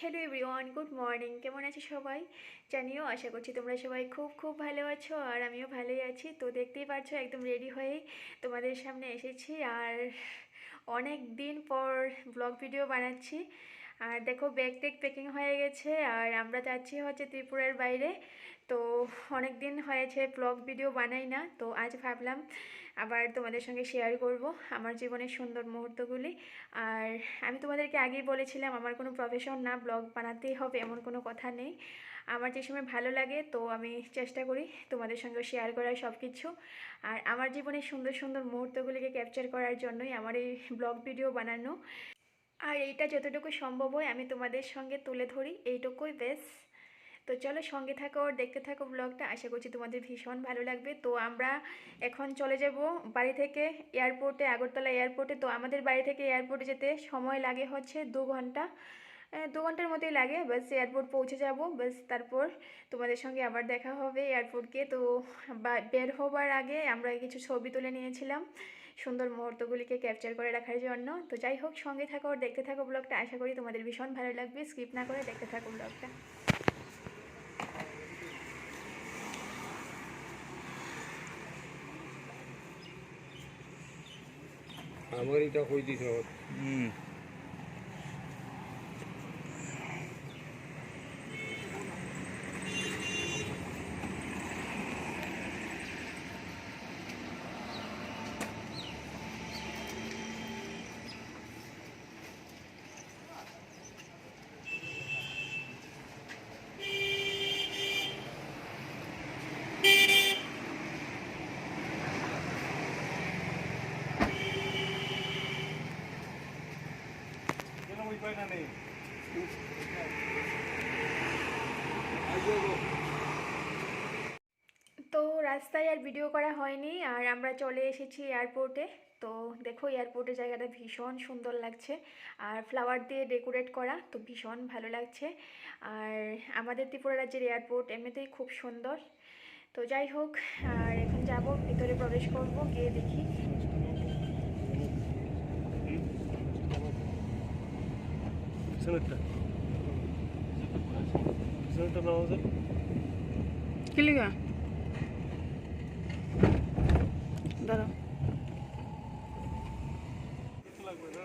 Hello everyone good morning কেমন আছে সবাই? জানিও, আশা করছি তোমরা সবাই খুব খুব ভালো আছো আর আমিও ভালোই আছি। তো দেখতেই পাচ্ছ একদম রেডি হয়ে তোমাদের সামনে এসেছি। আর অনেক দিন পর ব্লগ ভিডিও বানাচ্ছি। আর দেখো ব্যাগ টেক প্যাকিং হয়ে গেছে, আর আমরা যাচ্ছি হচ্ছে ত্রিপুরার বাইরে। তো অনেক দিন হয়েছে ব্লগ ভিডিও বানাই না, তো আজ ভাবলাম আবার তোমাদের সঙ্গে শেয়ার করব আমার জীবনের সুন্দর মুহূর্তগুলি। আর আমি তোমাদেরকে আগেই বলেছিলাম, আমার কোনো প্রফেশন না ব্লগ বানাতেই হবে এমন কোনো কথা নেই। আমার যে সময় ভালো লাগে, তো আমি চেষ্টা করি তোমাদের সঙ্গে শেয়ার করার সব কিছু আর আমার জীবনের সুন্দর সুন্দর মুহূর্তগুলিকে ক্যাপচার করার জন্যই আমার এই ব্লগ ভিডিও বানানো। আর এইটা যতটুকু সম্ভব হয় আমি তোমাদের সঙ্গে তুলে ধরি, এইটুকুই বেশ তো চলো সঙ্গে থাকো আর দেখতে থাকো ব্লগটা আশা করছি তোমাদের ভীষণ ভালো লাগবে। তো আমরা এখন চলে যাব বাড়ি থেকে এয়ারপোর্টে আগরতলা এয়ারপোর্টে তো আমাদের বাড়ি থেকে এয়ারপোর্টে যেতে সময় লাগে হচ্ছে দু ঘণ্টা। দু ঘণ্টার মতোই লাগে, বাস এয়ারপোর্ট পৌঁছে যাব, বাস তারপর তোমাদের সঙ্গে আবার দেখা হবে এয়ারপোর্টকে তো বের হবার আগে আমরা কিছু ছবি তুলে নিয়েছিলাম। সুন্দর মুহূর্তগুলিকে ক্যাপচার করে রাখার জন্য। তো যাই হোক সঙ্গে থাকো আর দেখতে থাকো ব্লগটা। আশা করি তোমাদের ভীষণ ভালো লাগবে। স্কিপ না করে দেখতে থাকো ব্লগটা। আমারই তো কই দিছ হুম। তো রাস্তায় আর ভিডিও করা হয়নি, আর আমরা চলে এসেছি এয়ারপোর্টে তো দেখো এয়ারপোর্টের জায়গাটা ভীষণ সুন্দর লাগছে। আর ফ্লাওয়ার দিয়ে ডেকোরেট করা, তো ভীষণ ভালো লাগছে। আর আমাদের ত্রিপুরা রাজ্যের এয়ারপোর্ট এমনিতেই খুব সুন্দর। তো যাই হোক, আর এখন যাব, ভিতরে প্রবেশ করব, গিয়ে দেখি। সেনেটটা সেনেটটা নাও যে কি লিগা দাঁড়াও কিছু লাগবে না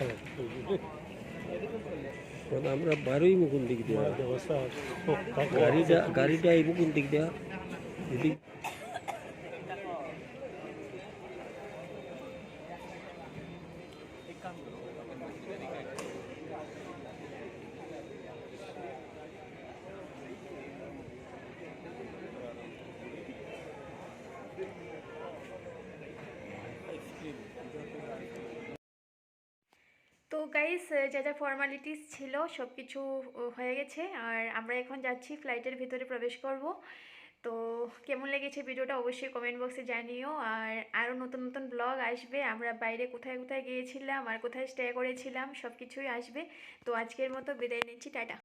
ওষুধ আমরা বারোই মুকুন দিক দেওয়া গাড়িটা গাড়িটা এই মুকুন দিক দেওয়া গাইস যা যা ফর্মালিটিস ছিল সব কিছু হয়ে গেছে। আর আমরা এখন যাচ্ছি ফ্লাইটের ভিতরে প্রবেশ করব। তো কেমন লেগেছে ভিডিওটা অবশ্যই কমেন্ট বক্সে জানিও। আর আরও নতুন নতুন ব্লগ আসবে। আমরা বাইরে কোথায় কোথায় গিয়েছিলাম, আর কোথায় স্টে করেছিলাম সব কিছুই আসবে। তো আজকের মতো বিদায় নিচ্ছি, টাটা।